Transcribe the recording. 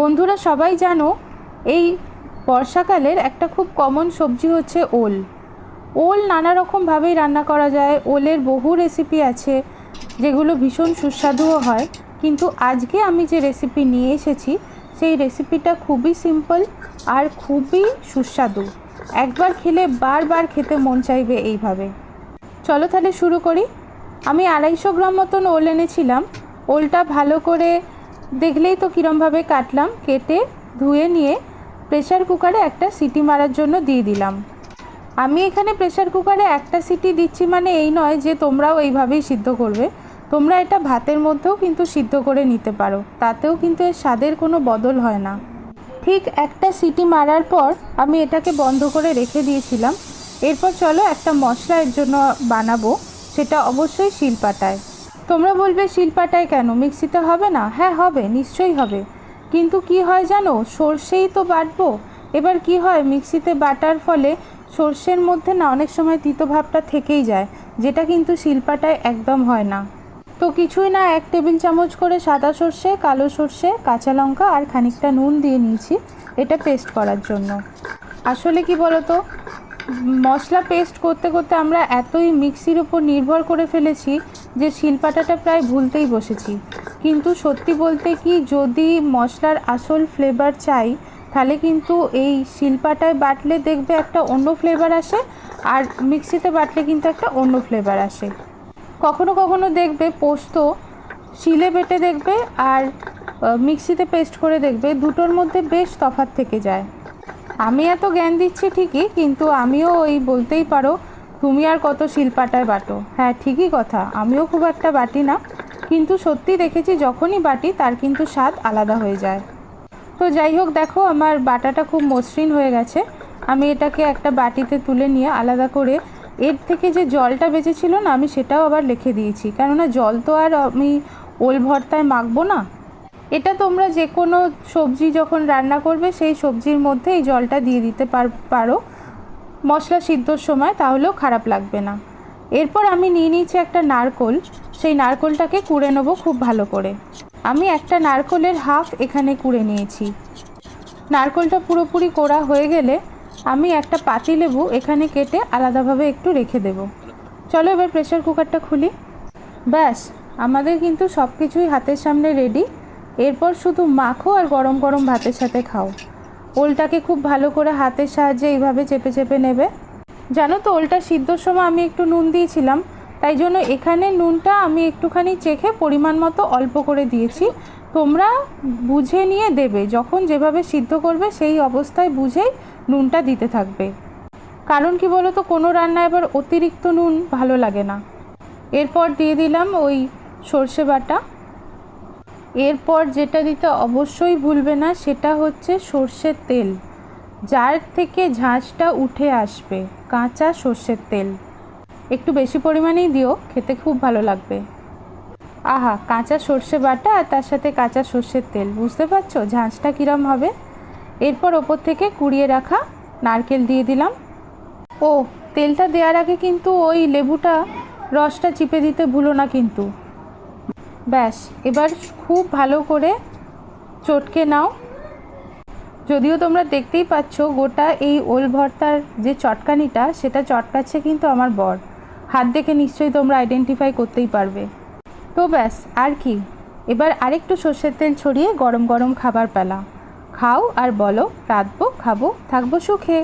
বন্ধুরা সবাই জানো, এই বর্ষাকালের একটা খুব কমন সবজি হচ্ছে ওল। ওল নানা রকমভাবেই রান্না করা যায়। ওলের বহু রেসিপি আছে, যেগুলো ভীষণ সুস্বাদুও হয়। কিন্তু আজকে আমি যে রেসিপি নিয়ে এসেছি, সেই রেসিপিটা খুবই সিম্পল আর খুবই সুস্বাদু। একবার খেলে বারবার খেতে মন চাইবে এইভাবে। চলো তাহলে শুরু করি। আমি আড়াইশো গ্রাম মতন ওল এনেছিলাম। ওলটা ভালো করে দেখলেই তো কীরমভাবে কাটলাম, কেটে ধুয়ে নিয়ে প্রেশার কুকারে একটা সিটি মারার জন্য দিয়ে দিলাম। আমি এখানে প্রেশার কুকারে একটা সিটি দিচ্ছি মানে এই নয় যে তোমরাও এইভাবেই সিদ্ধ করবে। তোমরা এটা ভাতের মধ্যেও কিন্তু সিদ্ধ করে নিতে পারো, তাতেও কিন্তু এর স্বাদের কোনো বদল হয় না। ঠিক একটা সিটি মারার পর আমি এটাকে বন্ধ করে রেখে দিয়েছিলাম। এরপর চলো একটা মশলা এর জন্য বানাবো, সেটা অবশ্যই শিলপাটায়। তোমরা বলবে শিলপাটায় কেন? মিক্সিতে হবে না? হ্যাঁ হবে, নিশ্চয়ই হবে। কিন্তু কি হয় জানো? সর্ষেই তো বাটবো। এবার কি হয়? মিক্সিতে বাটার ফলে সর্ষের মধ্যে না অনেক সময় তিতো ভাবটা থেকেই যায়, যেটা কিন্তু শিলপাটায় একদম হয় না। তো কিছুই না, এক টেবিল চামচ করে সাদা সর্ষে, কালো সর্ষে, কাঁচা লঙ্কা আর খানিকটা নুন দিয়ে নিয়েছি এটা পেস্ট করার জন্য। আসলে কি বলতো? মশলা পেস্ট করতে করতে আমরা এতই মিক্সির উপর নির্ভর করে ফেলেছি যে শিলপাটাটা প্রায় ভুলতেই বসেছি। কিন্তু সত্যি বলতে কি, যদি মশলার আসল ফ্লেভার চাই, তাহলে কিন্তু এই শিলপাটায় বাটলে দেখবে একটা অন্য ফ্লেভার আসে, আর মিক্সিতে বাটলে কিন্তু একটা অন্য ফ্লেভার আসে। কখনো কখনো দেখবে পোস্ত শিলে বেটে দেখবে, আর মিক্সিতে পেস্ট করে দেখবে, দুটোর মধ্যে বেশ তফাৎ থেকে যায়। আমি এত জ্ঞান দিচ্ছি ঠিকই, কিন্তু আমিও ওই বলতেই পারো তুমি আর কত শিলপাটায় বাটো। হ্যাঁ ঠিকই কথা। আমিও খুব একটা বাটি না। কিন্তু সত্যি দেখেছি, যখনই বাটি, তার কিন্তু স্বাদ আলাদা হয়ে যায়। তো যাই হোক, দেখো, আমার বাটাটা খুব মসৃণ হয়ে গেছে। আমি এটাকে একটা বাটিতে তুলে নিয়ে আলাদা করে এর থেকে যে জলটা বেঁচেছিল না, আমি সেটাও আবার লিখে দিয়েছি। কেননা জল তো আর আমি ওল ভর্তায় মাখবো না। এটা তোমরা যে কোনো সবজি যখন রান্না করবে, সেই সবজির মধ্যে এই জলটা দিয়ে দিতে পার- পারো। মশলা সিদ্ধর সময় তাহলেও খারাপ লাগবে না। এরপর আমি নিয়ে নিয়েছি একটা নারকোল। সেই নারকোলটাকে কুড়ে নেব খুব ভালো করে। আমি একটা নারকোলের হাফ এখানে কুড়ে নিয়েছি। নারকোলটা পুরোপুরি কোড়া হয়ে গেলে আমি একটা পাতিলেবু এখানে কেটে আলাদাভাবে একটু রেখে দেব। চলো এবার প্রেশার কুকারটা খুলি। ব্যাস, আমাদের কিন্তু সব কিছুই হাতের সামনে রেডি এরপর শুধু মাখো আর গরম গরম ভাতের সাথে খাও। ওলটাকে খুব ভালো করে হাতের সাহায্যে এইভাবে চেপে চেপে নেবে। জানো তো, ওলটা সিদ্ধর সময় আমি একটু নুন দিয়েছিলাম, তাই জন্য এখানে নুনটা আমি একটুখানি চেখে পরিমাণ মতো অল্প করে দিয়েছি। তোমরা বুঝে নিয়ে দেবে, যখন যেভাবে সিদ্ধ করবে সেই অবস্থায় বুঝেই নুনটা দিতে থাকবে। কারণ কি বলো তো কোনো রান্না এবার অতিরিক্ত নুন ভালো লাগে না। এরপর দিয়ে দিলাম ওই সর্ষে বাটা। এরপর যেটা দিতে অবশ্যই ভুলবে না, সেটা হচ্ছে সর্ষের তেল। যার থেকে ঝাঁঝটা উঠে আসবে, কাঁচা সর্ষের তেল। একটু বেশি পরিমাণেই দিও, খেতে খুব ভালো লাগবে। আহা, কাঁচা সর্ষে বাটা আর তার সাথে কাঁচা সর্ষের তেল, বুঝতে পারছ? ঝাঁঝটা কীরম হবে? এরপর ওপর থেকে কুড়িয়ে রাখা নারকেল দিয়ে দিলাম। ও তেলটা দেওয়ার আগে কিন্তু ওই লেবুটা রসটা চিপে দিতে ভুলো না কিন্তু। ব্যাস, এবার খুব ভালো করে চটকে নাও। যদিও তোমরা দেখতেই পাচ্ছ, গোটা এই ওল ভর্তার যে চটকানিটা, সেটা চটকাচ্ছে কিন্তু আমার বর। হাত দেখে নিশ্চয়ই তোমরা আইডেন্টিফাই করতেই পারবে। তো ব্যাস, আর কি? এবার আরেকটু সর্ষের তেল ছড়িয়ে গরম গরম খাবার পেলা। খাও আর বলো, রাঁধবো, খাব, থাকব সুখে।